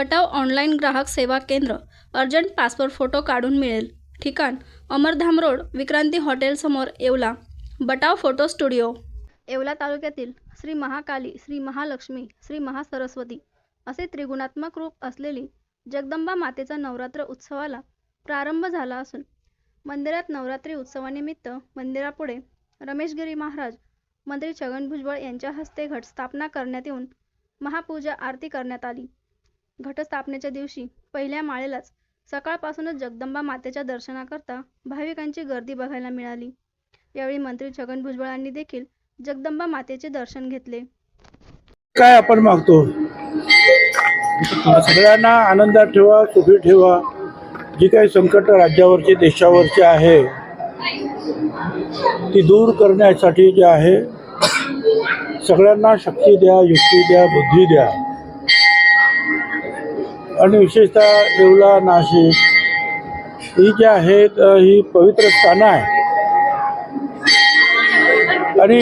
बटाव online ग्राहक सेवा केंद्र अर्जंट पासपोर्ट फोटो काढून मिळेल. ठिकाण अमरधाम रोड विक्रांती हॉटेलसमोर Yeola. Batav photo studio. Yeola तालुक्यातील श्री महाकाली श्री महालक्ष्मी श्री महासरस्वती असे त्रिगुणात्मक रूप असलेली जगदंबा मातेचा नवरात्र उत्सवाला प्रारंभ झाला असून मंदिरात नवरात्री उत्सवानिमित्त मंदिरापुढे रमेशगिरी महाराज मंत्री छगन भुजबळ यांच्या हस्ते घटस्थापना करण्यात येऊन महापूजा आरती करण्यात आली. घटस्थापनेच्या दिवशी पहिल्या माळेलाच सकाळपासूनच जगदंबा मातेच्या दर्शनाकरता भाविकांची गर्दी बघायला मिळाली. यावेळी मंत्री छगन भुजबळांनी देखील जगदंबा मातेचे दर्शन घेतले. काय आपण मागतो? सगळ्यांना आनंदात ठेवा सुखी ठेवा. जी काही संकट राज्यावरची देशावरची आहे ती दूर करण्यासाठी जे आहे सगळ्यांना शक्ती द्या युक्ती द्या बुद्धी द्या. आणि विशेषतः येवला नाशिक ही जी आहेत ही पवित्र स्थानं आहे आणि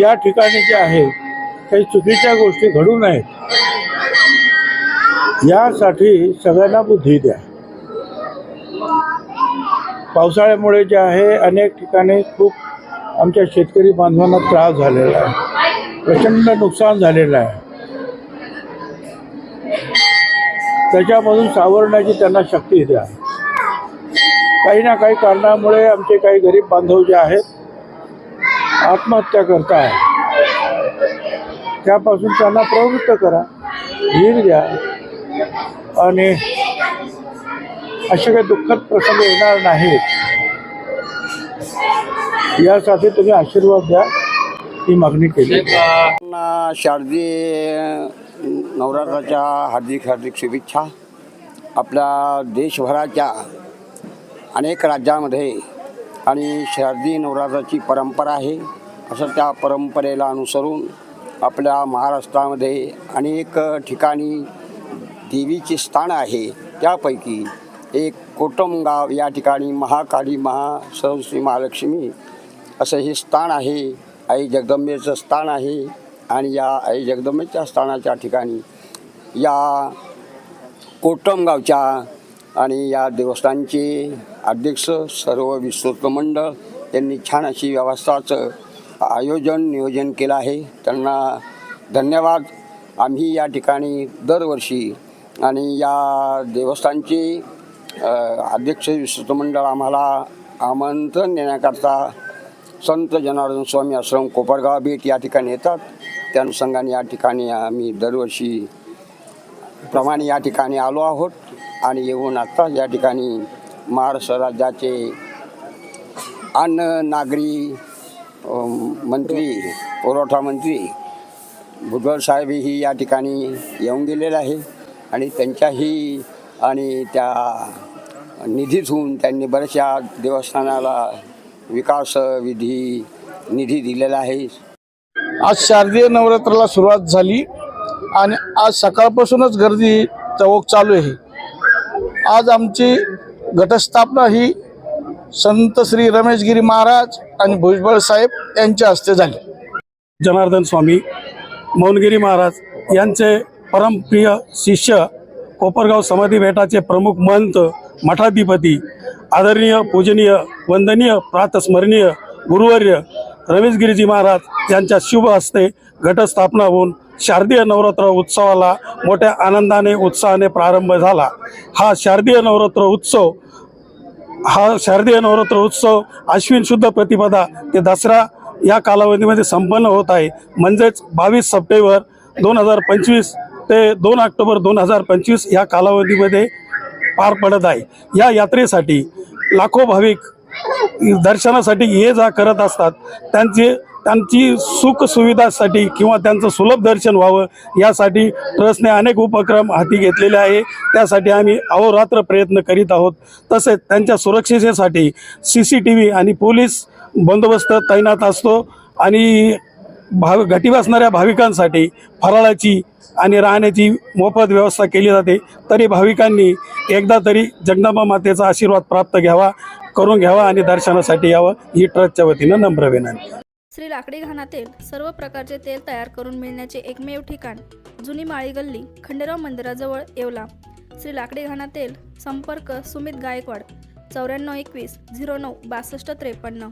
या ठिकाणी जे आहे काही चुकीच्या गोष्टी घडू नयेत. यासाठी सगळ्यांना बुद्धी द्या. पावसाळ्यामुळे जे आहे अनेक ठिकाणी खूप आमच्या शेतकरी बांधवांना त्रास झालेला आहे. प्रचंड नुकसान झालेलं आहे. त्याच्यामधून सावरण्याची त्यांना शक्ती द्या काही ना काही कारणामुळे आमचे काही गरीब बांधव जे आहेत आत्महत्या करताय. त्यापासून त्यांना प्रवृत्त करा धीर द्या आणि असे काही दुःखद प्रसंग येणार नाहीत. यासाठी तुम्ही आशीर्वाद द्या ही मागणी केली. शारदी शारदीय नवरात्राच्या हार्दिक हार्दिक शुभेच्छा. आपल्या देशभराच्या अनेक राज्यामध्ये आणि शारदीय नवरात्राची परंपरा आहे. असं त्या परंपरेला अनुसरून आपल्या महाराष्ट्रामध्ये अनेक ठिकाणी देवीचे स्थान आहे. त्यापैकी एक कोटमगाव या ठिकाणी महाकाली महा महालक्ष्मी असं हे स्थान आहे. आई जगदंबेचं स्थान आहे. आणि या आई जगदंबेच्या स्थानाच्या ठिकाणी या कोटमगावच्या आणि या देवस्थानचे अध्यक्ष सर्व विश्वस्त मंडळ यांनी छान अशी व्यवस्थाचं आयोजन नियोजन केलं आहे. त्यांना धन्यवाद. आम्ही या ठिकाणी दरवर्षी आणि या देवस्थानचे अध्यक्ष विश्वस्त मंडळ आम्हाला आमंत्रण देण्याकरता संत जनार्दन स्वामी आश्रम कोपरगाव भेट या ठिकाणी येतात. त्या अनुषंगाने या ठिकाणी आम्ही दरवर्षी प्रमाणे या ठिकाणी आलो आहोत आणि येऊन आत्ता या ठिकाणी महाराष्ट्र राज्याचे अन्न नागरी मंत्री पुरवठा मंत्री भुजबळ साहेबही या ठिकाणी येऊन गेलेले आहे आणि त्यांच्याही आणि त्या निधीतून त्यांनी बऱ्याचशा देवस्थानाला विकास विधी निधी दिलेला आहे. आज शारदीय नवरात्राला सुरुवात झाली आणि आज सकाळपासूनच गर्दी चौक चालू आहे. आज आमची घटस्थापना ही संत श्री रमेशगिरी महाराज आणि भुजबळ साहेब यांच्या हस्ते झाली. जनार्दन स्वामी मौनगिरी महाराज यांचे परमप्रिय शिष्य कोपरगाव समाधी बेटाचे प्रमुख महंत मठाधिपती आदरणीय पूजनीय वंदनीय प्रातस्मरणीय गुरुवर्य रमेशगिरीजी महाराज यांच्या शुभ हस्ते घटस्थापना होऊन शारदीय नवरात्र उत्सवाला मोठ्या आनंदाने उत्साहाने प्रारंभ झाला. हा शारदीय नवरात्र उत्सव हा शारदीय नवरात्र उत्सव अश्विन शुद्ध प्रतिपदा ते दसरा या कालावधीमध्ये संपन्न होत आहे. म्हणजेच बावीस सप्टेंबर दोन हजार पंचवीस ते दोन ऑक्टोबर दोन हजार पंचवीस या कालावधीमध्ये पार पडत आहे. या यात्रेसाठी लाखो भाविक दर्शनासाठी ये जा करत असतात त्यांचे त्यांची सुखसुविधासाठी किंवा त्यांचं सुलभ दर्शन व्हावं यासाठी ट्रस्टने अनेक उपक्रम हाती घेतलेले आहे. त्यासाठी आम्ही अहोरात्र प्रयत्न करीत आहोत. तसेच त्यांच्या सुरक्षेसाठी सी सी टी व्ही आणि पोलीस बंदोबस्त तैनात असतो आणि भाव घटी बसणाऱ्या भाविकांसाठी फराळाची आणि राहण्याची मोफत व्यवस्था केली जाते. तरी भाविकांनी एकदा तरी जगदंबा मातेचा आशीर्वाद प्राप्त घ्यावा करून घ्यावा आणि दर्शनासाठी यावं ही ट्रस्टच्या वतीनं नम्र विनंती. श्री लाकडी घाणातील सर्व प्रकारचे तेल तयार करून मिळण्याचे एकमेव ठिकाण जुनी माळी गल्ली खंडेराव मंदिराजवळ येवला. श्री लाकडी घाणातील संपर्क सुमित गायकवाड चौऱ्याण्णव एकवीस झिरो नऊ बासष्ट त्रेपन्न.